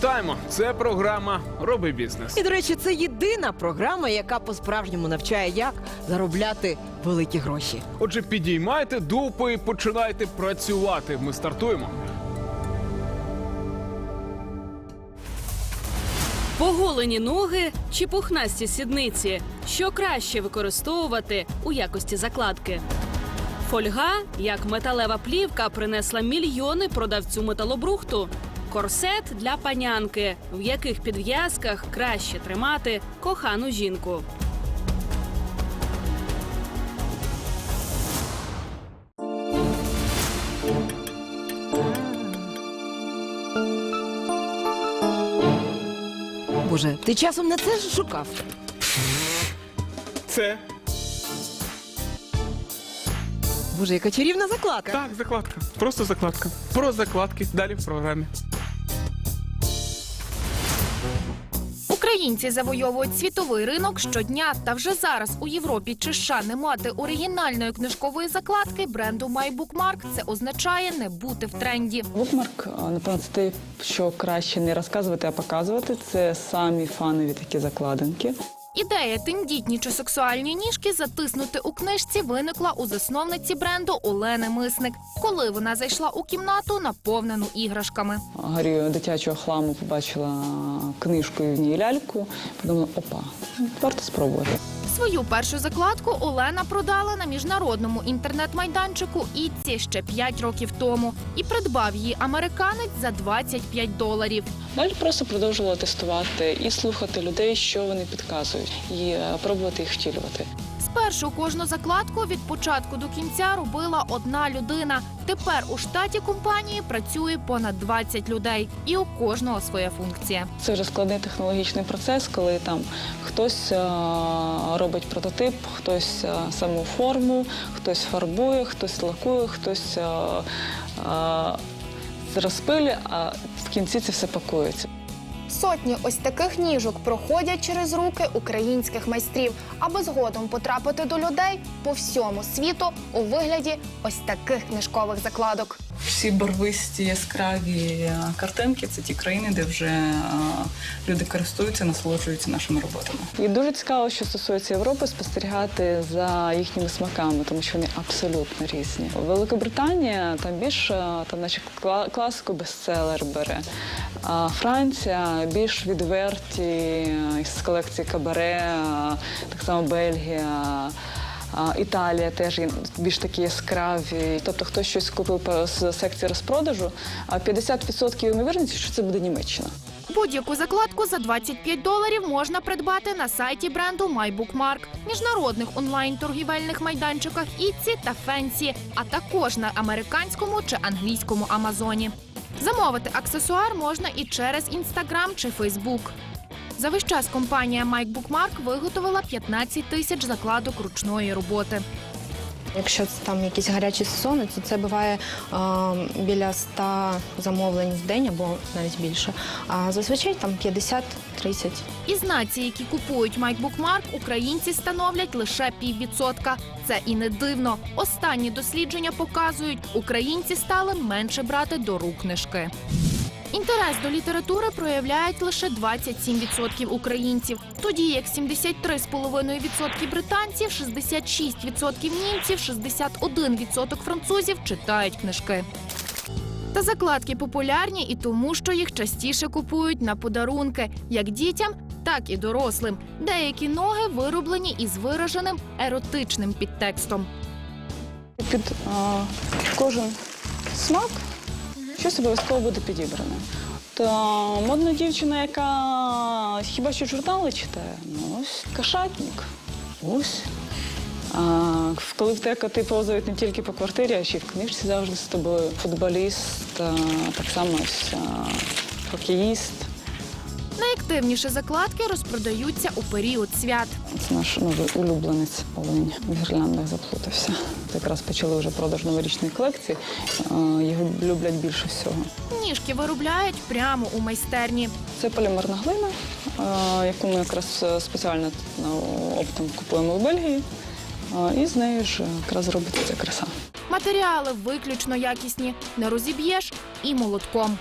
Вітаємо! Це програма Роби бізнес. І, до речі, це єдина програма, яка по-справжньому навчає, як заробляти великі гроші. Отже, підіймайте дупи і починайте працювати. Ми стартуємо. Поголені ноги чи пухнасті сідниці, що краще використовувати у якості закладки. Фольга, як металева плівка, принесла мільйони продавцю металобрухту. Корсет для панянки, в яких підв'язках краще тримати кохану жінку. Боже, ти часом не це ж шукав? Це Боже, яка чарівна закладка. так, закладка. Просто закладка. Про закладки далі в програмі. Українці завойовують світовий ринок щодня. Та вже зараз у Європі чи США не мати оригінальної книжкової закладки бренду MyBookmark – це означає не бути в тренді. Букмарк, напевно, це те, що краще не розказувати, а показувати. Це самі фанові такі закладинки. Ідея тендітні чи сексуальні ніжки затиснути у книжці виникла у засновниці бренду Олени Мисник, коли вона зайшла у кімнату, наповнену іграшками. Гарі дитячого хламу побачила книжку в ній ляльку. Подумала, опа, варто спробувати. Свою першу закладку Олена продала на міжнародному інтернет-майданчику Ітсі ще 5 років тому і придбав її американець за 25 доларів. Далі просто продовжувала тестувати і слухати людей, що вони підказують, і е, пробувати їх втілювати. Спершу кожну закладку від початку до кінця робила одна людина. Тепер у штаті компанії працює понад 20 людей, і у кожного своя функція. Це вже складний технологічний процес, коли там хтось е, робить прототип, хтось е, саму форму, хтось фарбує, хтось лакує, хтось е, розпилює, а в кінці це все пакується. Сотні ось таких ніжок проходять через руки українських майстрів, аби згодом потрапити до людей по всьому світу у вигляді ось таких книжкових закладок. Всі барвисті яскраві е, картинки це ті країни, де вже е, люди користуються, насолоджуються нашими роботами. І дуже цікаво, що стосується Європи, спостерігати за їхніми смаками, тому що вони абсолютно різні. Великобританія там більш е, там, наче класику бестселер бере. А Франція більш відверті із колекції Кабаре, так само Бельгія. Італія теж більш такі яскраві. Тобто хтось щось купив з секції розпродажу, а 50% ймовірності, що це буде Німеччина. Будь-яку закладку за 25 доларів можна придбати на сайті бренду MyBookmark, міжнародних онлайн-торгівельних майданчиках Etsy та Fancy, а також на американському чи англійському Амазоні. Замовити аксесуар можна і через Instagram чи Facebook. За весь час компанія MyBookmark виготовила 15 тисяч закладок ручної роботи. Якщо це там якісь гарячі сезони, то це буває е, біля 100 замовлень в день або навіть більше. А зазвичай там 50-30. Із націй, які купують MyBookmark, українці становлять лише піввідсотка. Це і не дивно. Останні дослідження показують, українці стали менше брати до рук книжки. Інтерес до літератури проявляють лише 27% українців, тоді як 73,5% британців, 66% німців, 61% французів читають книжки. Та закладки популярні і тому, що їх частіше купують на подарунки, як дітям, так і дорослим. Деякі ноги вироблені із вираженим еротичним підтекстом. Під а, кожен смак щось обов'язково буде підібране. Та модна дівчина, яка хіба що журнали читає, ну ось кашатник. Ось. Коли в тебе коти повзають не тільки по квартирі, а ще й в книжці завжди з тобою. Футболіст, так само ось хокеїст. Найактивніші закладки розпродаються у період свят. Це наш новий улюбленець Олень в гірляндах заплутався. Якраз почали вже продаж новорічної колекції. Його люблять більше всього. Ніжки виробляють прямо у майстерні. Це полімерна глина, е, яку ми якраз е, спеціально оптом купуємо в Бельгії. Е, І з нею ж якраз робиться ця краса. Матеріали виключно якісні, не розіб'єш і молотком.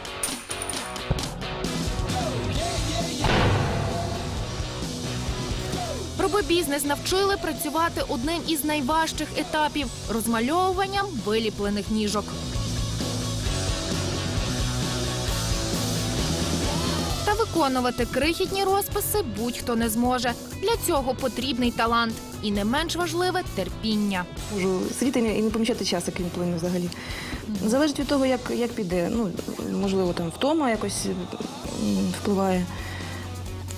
Щоби бізнес навчили працювати одним із найважчих етапів розмальовуванням виліплених ніжок. Та виконувати крихітні розписи будь-хто не зможе. Для цього потрібний талант і не менш важливе терпіння. Можу сидіти і не- помічати час, як він плине взагалі. Залежить від того, як, як піде. Ну, можливо, там втома якось впливає.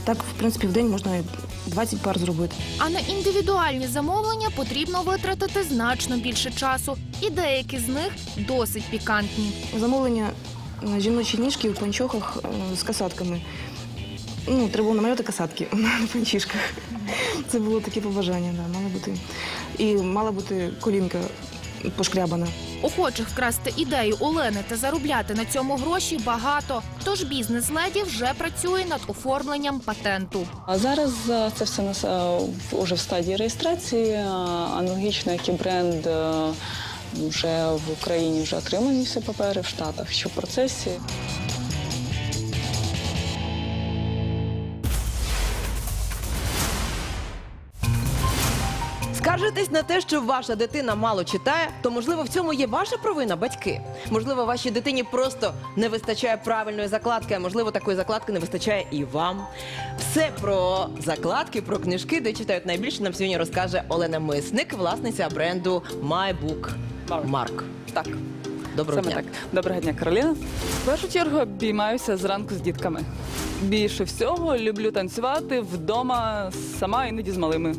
Так, в принципі, в день можна 20 пар зробити. А на індивідуальні замовлення потрібно витратити значно більше часу, і деякі з них досить пікантні. Замовлення жіночі ніжки в панчохах е, з касатками. Ну, треба було намалювати касатки на панчішках. Це було таке побажання, да, мало бути. І мала бути колінка пошкрябана. Охочих вкрасти ідею Олени та заробляти на цьому гроші багато. Тож бізнес-леді вже працює над оформленням патенту. А зараз е, це все нас е, уже в стадії реєстрації. Е, Аналогічно, як і бренд вже в Україні вже отримані всі папери в Штатах, що в процесі. Скаржитесь на те, що ваша дитина мало читає, то можливо в цьому є ваша провина, батьки. Можливо, вашій дитині просто не вистачає правильної закладки, а можливо, такої закладки не вистачає і вам. Все про закладки, про книжки, де читають найбільше, нам сьогодні розкаже Олена Мисник, власниця бренду MyBookMark. Так. Доброго Саме дня. так. Доброго дня, Кароліна. В першу чергу обіймаюся зранку з дітками. Більше всього люблю танцювати вдома сама іноді з малими.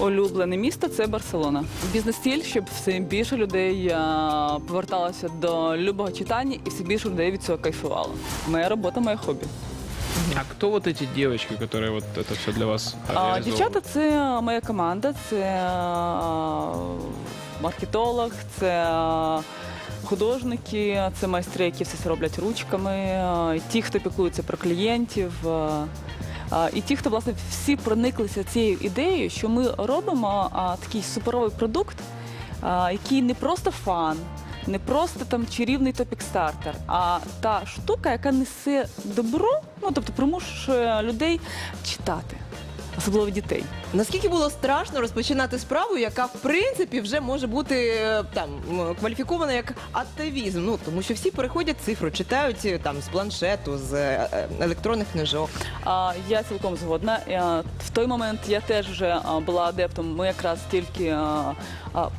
Улюблене місто це Барселона. Бізнес-стіль, щоб все більше людей а, поверталося до любого читання і все більше людей від цього кайфувало. Моя робота, моє хобі. А кто вот эти девочки, которые вот это все для вас А, реализовывают? дівчата це моя команда, це а, маркетолог, це а, художники, це майстри, які все це роблять ручками, ті, хто піклується про клієнтів. а, а, І ті, хто власне всі прониклися цією ідеєю, що ми робимо такий суперовий продукт, який не просто фан, не просто там чарівний топік-стартер, а та штука, яка несе добро, ну тобто примушує людей читати, особливо дітей. Наскільки було страшно розпочинати справу, яка в принципі вже може бути е, там кваліфікована як атавізм? Ну тому що всі переходять цифру, читають е, там з планшету, з е, електронних книжок. А, я цілком згодна. В той момент я теж вже була адептом. Ми якраз тільки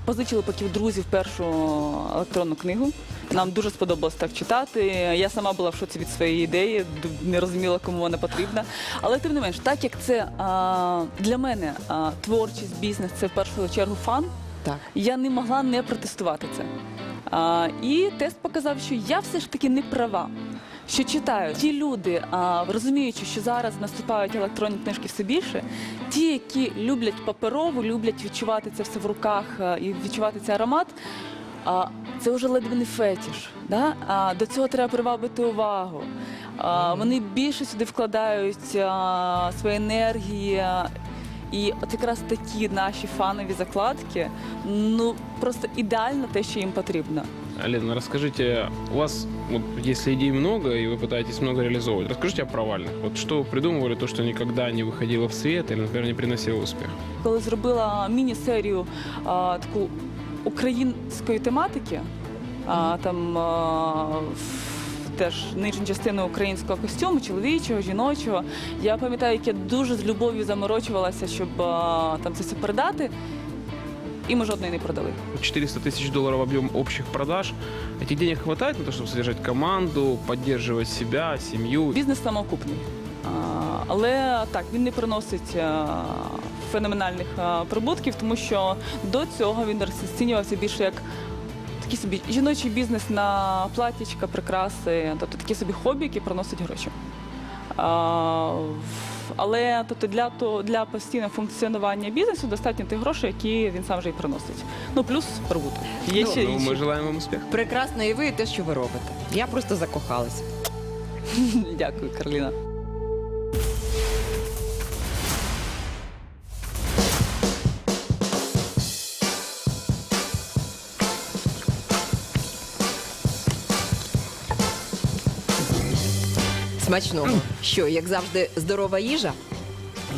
позичили поки друзів першу електронну книгу. Нам дуже сподобалось так читати. Я сама була в шоці від своєї ідеї, не розуміла, кому вона потрібна. Але тим не менш, так як це для мене а, творчість, бізнес, це в першу чергу фан. Так. Я не могла не протестувати це. А, і тест показав, що я все ж таки не права. Що читають ті люди, а, розуміючи, що зараз наступають електронні книжки все більше, ті, які люблять паперову, люблять відчувати це все в руках а, і відчувати цей аромат, а, це вже ледве не фетіш. Да? А, до цього треба привабити увагу. А, вони більше сюди вкладають а, свої енергії. а, І от якраз такі наші фанові закладки, ну просто ідеально те, що їм потрібно. Лена, расскажите, у вас, вот, если идей много, и вы пытаетесь много реализовывать, расскажите о провальных. Вот что вы придумывали, то, что никогда не выходило в свет или, например, не приносило успех? Коли зробила міні-серію а, таку української тематики, а, там а, в- теж нижня частина українського костюму, чоловічого, жіночого. Я пам'ятаю, як я дуже з любов'ю заморочувалася, щоб а, там це все передати. І ми жодної не продали. 400 тысяч долларов объем общих продаж. Этих денег хватает на то, чтобы содержать команду, поддерживать себя, семью? Бізнес самоокупний. А, Але так, він не приносить а, феноменальних а, прибутків, тому що до цього він розцінювався більше як такий собі жіночий бізнес на платічка, прикраси, тобто такі собі хобі, які приносять гроші. А, але тобто для, то, для постійного функціонування бізнесу достатньо тих грошей, які він сам вже і приносить. Ну плюс прибуток. Є Ну, ще Ну, інші. мы желаем вам успеха. Прекрасно, і ви і те, що ви робите. Я просто закохалась. Дякую, Карліна. Смачного. Що, як завжди, здорова їжа?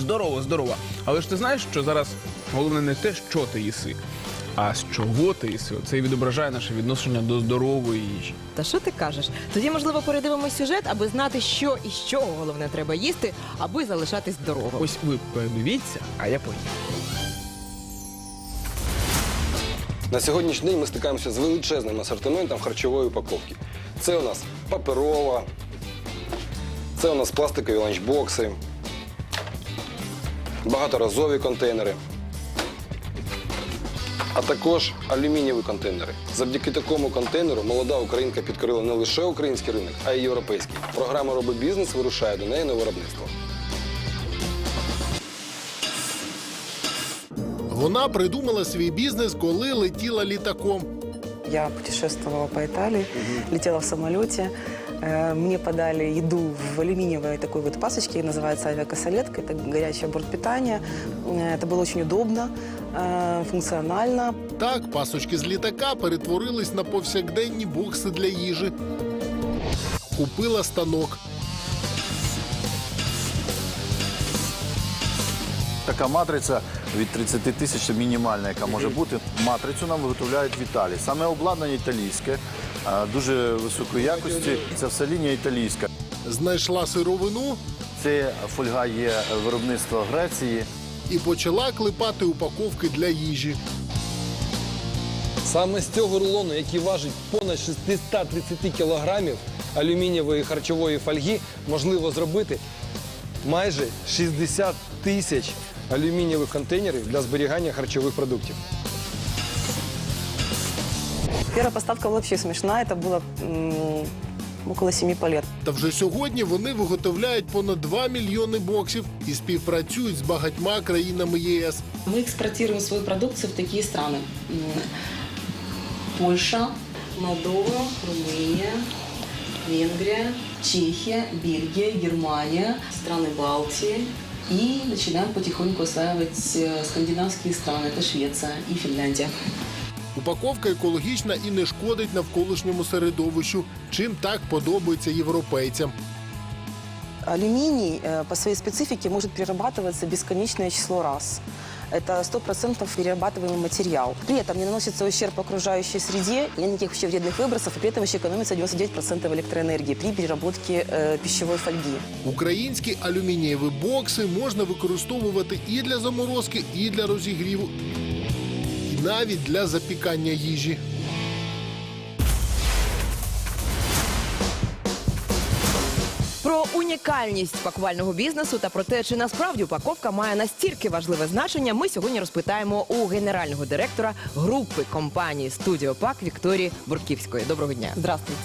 Здорово, здорово. Але ж ти знаєш, що зараз головне не те, що ти їси, а з чого ти їси. Це і відображає наше відношення до здорової їжі. Та що ти кажеш? Тоді, можливо, передивимось сюжет, аби знати, що і з чого головне треба їсти, аби залишатись здоровим. Ось ви подивіться, а я поїм. На сьогоднішній день ми стикаємося з величезним асортиментом харчової упаковки. Це у нас паперова, це у нас пластикові ланчбокси, багаторазові контейнери, а також алюмінієві контейнери. Завдяки такому контейнеру молода українка підкорила не лише український ринок, а й європейський. Програма «Роби бізнес вирушає до неї на виробництво. Вона придумала свій бізнес, коли летіла літаком. Я путешествовала по Италии, летела в самолете. Э, Мне подали еду в алюминиевой такой вот пасочке, называется авиакосолетка. Это горячее бортпитание. Э, Это было очень удобно, э, функционально. Так, пасочки з літака перетворились на повсякденні бокси для їжі. Купила станок. Така матриця від 30 тисяч це мінімальна, яка може бути. Матрицю нам виготовляють в Італії. Саме обладнання італійське, а, дуже високої якості. Це все лінія італійська. Знайшла сировину Це фольга є виробництва Греції. і почала клепати упаковки для їжі. Саме з цього рулону, який важить понад 630 кілограмів алюмінієвої харчової фольги, можливо зробити майже 60 тисяч алюмінієвих контейнерів для зберігання харчових продуктів. Первая поставка была вообще смешная. Это было м, около 7 палет. Та вже сьогодні вони виготовляють понад 2 мільйони боксів і співпрацюють з багатьма країнами єС. Мы экспортируем свою продукцию в такие страны. М, Польша, Молдова, Румыния, Венгрия, Чехия, Бельгия, Германия, страны Балтии. И начинаем потихоньку осваивать э, скандинавские страны. Это Швеция и Финляндия. Упаковка екологічна і не шкодить навколишньому середовищу, чим так подобається європейцям. Алюминий э, по своей специфике может перерабатываться бесконечное число раз. Это 100% перерабатываемый материал. При этом не наносится ущерб окружающей среде, нет никаких вообще вредных выбросов, и при этом еще экономится 99% электроэнергии при переработке э, пищевой фольги. Українські алюмінієві бокси можна використовувати і для заморозки, і для розігріву, і навіть для запікання їжі. Про унікальність пакувального бізнесу та про те, чи насправді упаковка має настільки важливе значення, ми сьогодні розпитаємо у генерального директора групи компанії Студіо Пак Вікторії Бурківської. Доброго дня. Здравствуйте.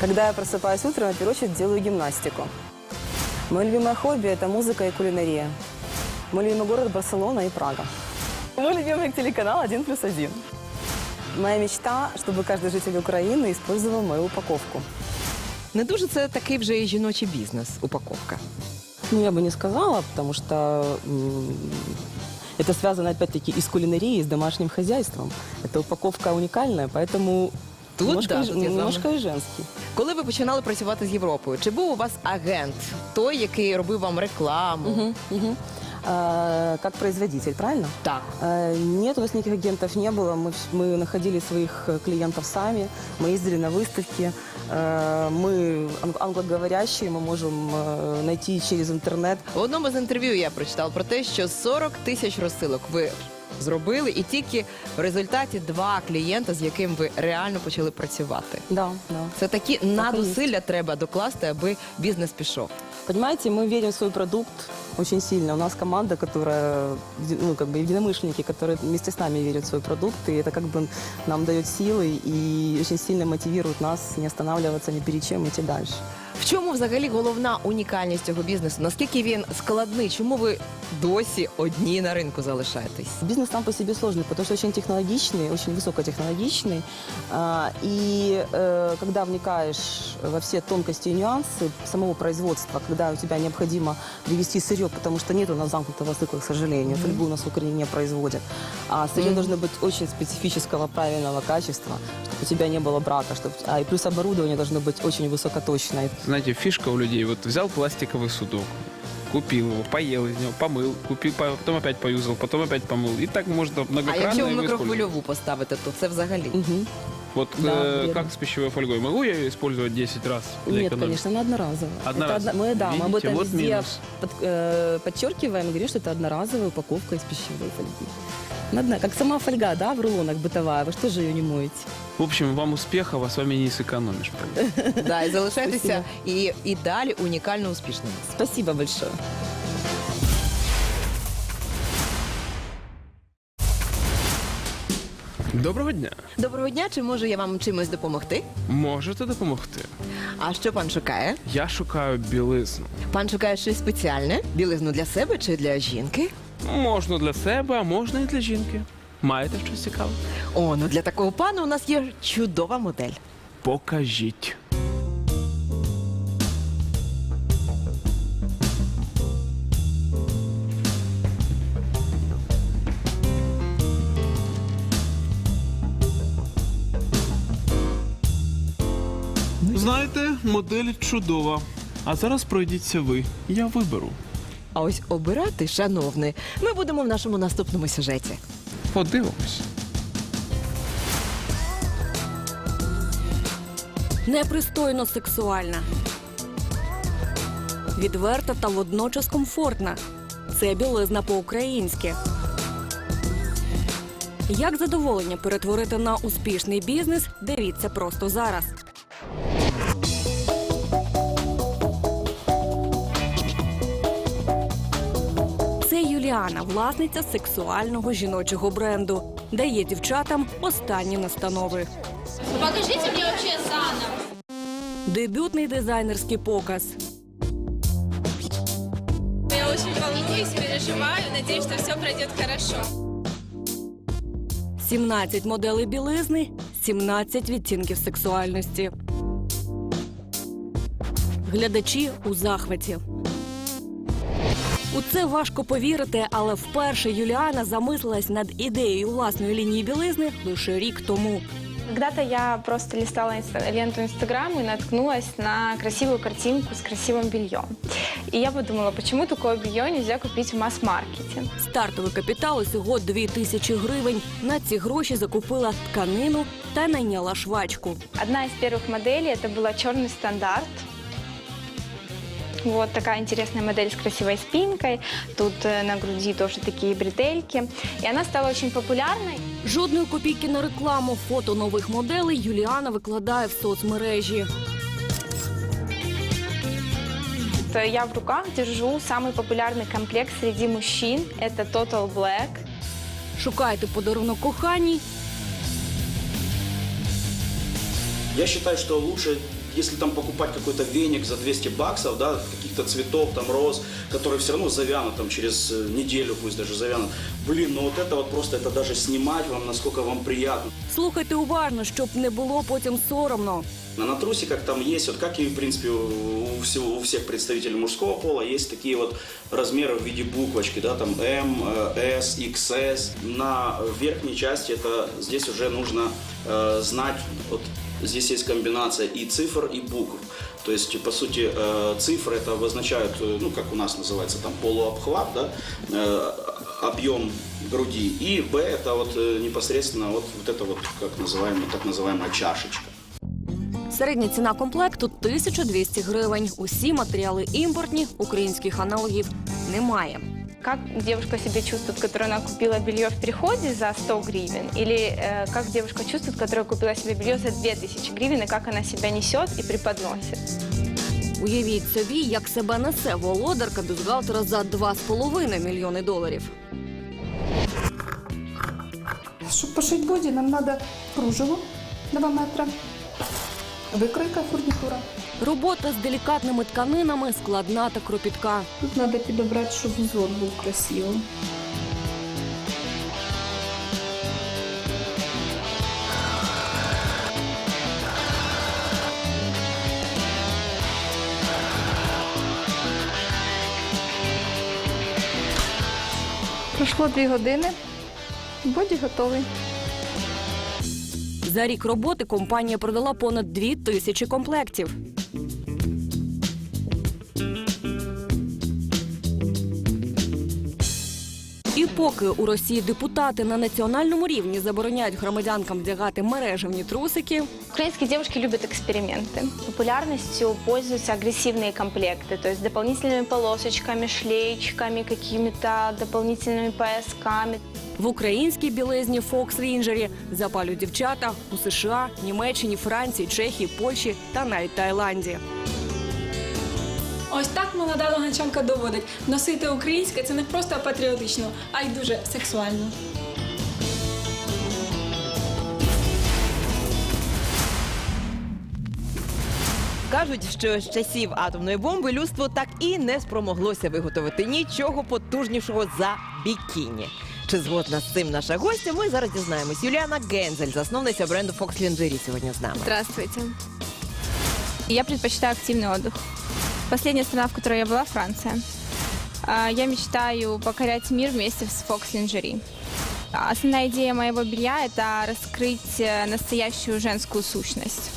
Когда я просыпаюсь утром, я в первую очередь делаю гимнастику. Мое любимое хобби – это музыка и кулинария. Мой любимый город – Барселона и Прага. Мой любимый телеканал «Один плюс один». Моя мечта, чтобы каждый житель Украины использовал мою упаковку. Не дуже це такий вже і жіночий бізнес. Упаковка. Ну, я бы не сказала, потому что м, это связано, опять-таки, и с кулинарией, и с домашним хозяйством. Эта упаковка уникальная, поэтому Тут, немножко, да, и- тут я з вами. немножко и женский. Коли ви починали працювати з Європою, чи був у вас агент, той, який робив вам рекламу? Мгм, мгм. А, как производитель, правильно? Так. А, Нет, у нас никаких агентов не было. Мы, вс- мы находили своих э, клиентов сами, мы ездили на выставки. Э, Мы ан- англоговорящие, мы можем э, найти через интернет. В одному з інтерв'ю я прочитала про те, що 40 тисяч розсилок ви зробили, і тільки в результаті два клієнта, з яким ви реально почали працювати. Да, да. Це такі надусилля треба докласти, аби бізнес пішов. Понимаете, мы верим в свой продукт очень сильно. У нас команда, которая, ну, как бы единомышленники, которые вместе с нами верят в свой продукт, и это как бы нам дает силы и очень сильно мотивирует нас не останавливаться ни перед чем, идти дальше. В чому взагалі головна унікальність цього бізнесу? Наскільки він складний? Чому ви досі одні на ринку залишаєтесь? Бизнес сам по себе сложный, потому что очень технологичный, очень высокотехнологичный. А, И э, когда вникаешь во все тонкости и нюансы самого производства, когда у тебя необходимо привезти сырье, потому что нет у нас замкнутого цикла, к сожалению, фольгу у нас в Украине не производят, а сырье Мгм. должно быть очень специфического, правильного качества, чтобы у тебя не было брака, чтобы, а и плюс оборудование должно быть очень высокоточное. Знаете, фишка у людей, вот взял пластиковый судок, купил его, поел из него, помыл, купил, по- потом опять поюзал, потом опять помыл. И так можно А многократно якщо в его использовать. микрохвильову поставити, то це взагалі. Вот Да, э, верно. как с пищевой фольгой? Могу я ее использовать 10 раз? для Нет, экономии? конечно, она одноразовая. Одноразовая. Это одно- мы, да, мы об Видите, этом вот везде минус. под- э, подчеркиваем и говорим, что это одноразовая упаковка из пищевой фольги. Она одна- как сама фольга, да, в рулонах бытовая. Вы что же ее не моете? В общем, вам успехов, а с вами не сэкономишь. правда? Да, і залишайтеся Спасибо. і, і далі унікально успішними. Спасибо большое. Доброго дня. Доброго дня, чи можу я вам чимось допомогти? Можете допомогти? А що пан шукає? Я шукаю білизну. Пан шукає щось спеціальне? Білизну для себе чи для жінки? Можна для себе, а можна і для жінки. Маєте щось цікаве? О, ну для такого пана у нас є чудова модель. Покажіть. Знаєте, модель чудова. А зараз пройдіться ви. Я виберу. А ось обирати, шановний, ми будемо в нашому наступному сюжеті. Подивимось. Непристойно сексуальна. Відверта та водночас комфортна. Це білизна по-українськи. Як задоволення перетворити на успішний бізнес, дивіться просто зараз. Юліана, власниця сексуального жіночого бренду, дає дівчатам останні настанови. Покажите мне вообще заново. Дебютний дизайнерський показ. Я очень волнуюсь, переживаю, надеюсь, что все пройдет хорошо. 17 моделей білизни, 17 відтінків сексуальності. Глядачі у захваті. У це важко повірити, але вперше Юліана замислилась над ідеєю власної лінії білизни лише рік тому. Когда-то я просто листала инста- ленту Инстаграм и наткнулась на красивую картинку с красивым бельем. И я подумала, почему такое белье нельзя купить в масс-маркете? Стартовий капітал усього 2 тисячі гривень. На ці гроші закупила тканину та найняла швачку. Одна из первых моделей это была черный стандарт. Вот такая интересная модель с красивой спинкой. Тут э, на груди тоже такие бретельки. И она стала очень популярной. Жодної копійки на рекламу. Фото нових моделей Юліана викладає в соцмережі. То Я в руках держу самый популярный комплект среди мужчин. Это Total Black. Шукайте подарунок коханій Я считаю, что лучше, если там покупать какой-то веник за 200 баксов, да, каких-то цветов, там, роз, которые все равно завянут там через э, неделю, пусть даже завянут. Блин, ну вот это вот просто, это даже снимать вам, насколько вам приятно. Слухайте уважно, щоб не було потім соромно. На, на трусиках там есть, вот как и, в принципе, у, всего, у всех представителей мужского пола, есть такие вот размеры в виде буквочки, да, там М, э, S, XS. На верхней части это здесь уже нужно э, знать, вот здесь есть комбинация и цифр, и букв. То есть, по сути, э, цифры это обозначают, э, ну, как у нас называется, там, полуобхват, да, э, объем груди. И Б это вот э, непосредственно вот, вот это вот, как называемая, так называемая чашечка. Середня ціна комплекту 1200 гривень. Усі матеріали імпортні, українських аналогів немає. Как девушка себя чувствует, которая она купила белье в переходе за 100 гривен? Или э, как девушка чувствует, которая купила себе белье за 2000 гривен, и как она себя несет и преподносит? Уявіть собі, як себе несе володарка бюстгальтера за 2,5 мільйони доларів. Щоб пошити боді, нам треба кружево 2 метри, викройка фурнітура. Робота з делікатними тканинами складна та кропітка. Тут треба підібрати, щоб узор був красивий. Пройшло 2 години, боді готовий. За рік роботи компанія продала понад 2 тисячі комплектів. Поки у Росії депутати на національному рівні забороняють громадянкам вдягати мережевні трусики, Украинские девушки любят эксперименты. Популярностью пользуются агрессивные комплекты, то есть дополнительными полосочками, шлейчками, какими-то дополнительными поясками. в українській білизні Fox Рінджері запалюють дівчата у США, Німеччині, Франції, Чехії, Польщі та навіть Таїланді. Ось так молода луганчанка доводить. Носити українське це не просто патріотично, а й дуже сексуально. Кажуть, що з часів атомної бомби людство так і не спромоглося виготовити нічого потужнішого за бікіні. Чи згодна з цим наша гостя? Ми зараз дізнаємось. Юліана Гензель, засновниця бренду Fox Lingerie, сьогодні з нами. Здравствуйте. Я предпочитаю активный отдых. Последняя страна, в которой я была, Франция. А, Я мечтаю покорять мир вместе с Fox Lingerie. Основная идея моего белья – это раскрыть э, настоящую женскую сущность.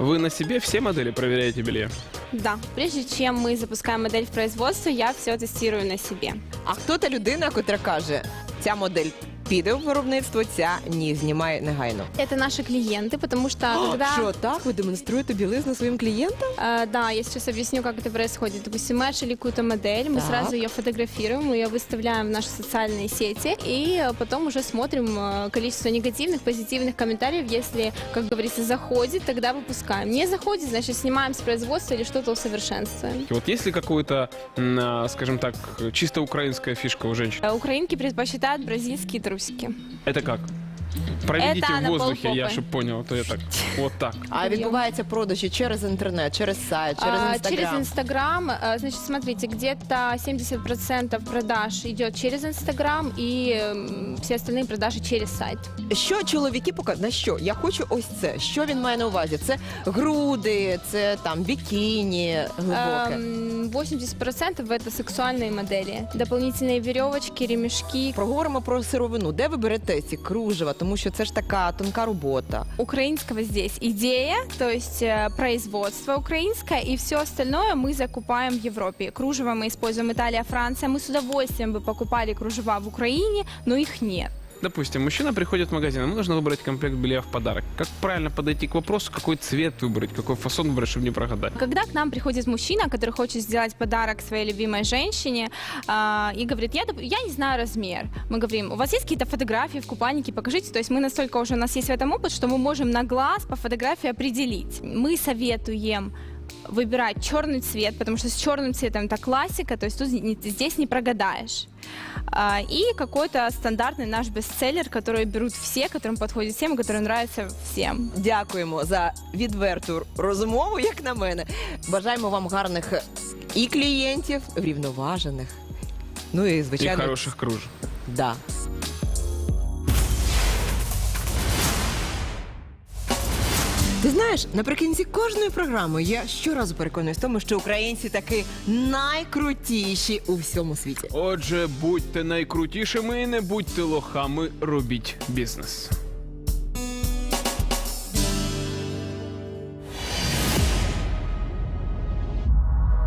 Вы на себе все модели проверяете белье? Да, прежде чем мы запускаем модель в производство, я все тестирую на себе. А хто та людина, котра каже, ця модель піде в виробництво, ця ні, знімає негайно. Это наши клиенты, потому что А, когда... Що так? Ви демонструєте білизну своїм клієнтам? А, да, я сейчас объясню, как это происходит. Допустим, мы отшили какую-то модель, мы Так. сразу ее фотографируем, мы ее выставляем в наши социальные сети, и э, потом уже смотрим э, количество негативных, позитивных комментариев. Если, как говорится, заходит, тогда выпускаем. Не заходит, значит, снимаем с производства или что-то усовершенствуем. Вот есть ли какой-то, м, а, скажем так, чисто украинская фишка у женщин? Э, Украинки предпочитают бразильские Это как? Проведите Это в на воздухе, я полпопы. чтобы понял, а то я так. Вот так. А відбуваються продажі через інтернет, через сайт, через А, інстаграм. Через Инстаграм, э, значит, смотрите, где-то 70% продаж идет через Инстаграм, и м, все остальные продажи через сайт. Що чоловіки показують? На що? Я хочу ось це. Що він має на увазі? Це груди, це там бікіні глибоке. Эм, 80% это сексуальные модели. Дополнительные веревочки, ремешки. Проговоримо про сировину. Де ви берете ці кружева? Тому що це ж така тонка робота. Украинского здесь идея, то есть э, производство украинское, и все остальное мы закупаем в Европе. Кружево мы используем Италия, Франция. Мы с удовольствием бы покупали кружева в Украине, но их нет. Допустим, мужчина приходит в магазин, ему нужно выбрать комплект белья в подарок. Как правильно подойти к вопросу, какой цвет выбрать, какой фасон выбрать, чтобы не прогадать? Когда к нам приходит мужчина, который хочет сделать подарок своей любимой женщине а, и говорит, я, доп- я не знаю размер, мы говорим, у вас есть какие-то фотографии в купальнике, покажите. То есть мы настолько уже, у нас есть в этом опыт, что мы можем на глаз по фотографии определить. Мы советуем выбирать черный цвет, потому что с черным цветом это классика, то есть тут не- здесь не прогадаешь. А, И какой-то стандартный наш бестселлер, который берут все, которым подходит всем, и который нравится всем. Дякуємо за відверту розмову, як на мене. Бажаємо вам гарних і клієнтів, врівноважених. Ну і И звичайно, хороших кружев. да. Ти знаєш, наприкінці кожної програми я щоразу переконуюсь в тому, що українці таки найкрутіші у всьому світі. Отже, будьте найкрутішими і не будьте лохами, робіть бізнес.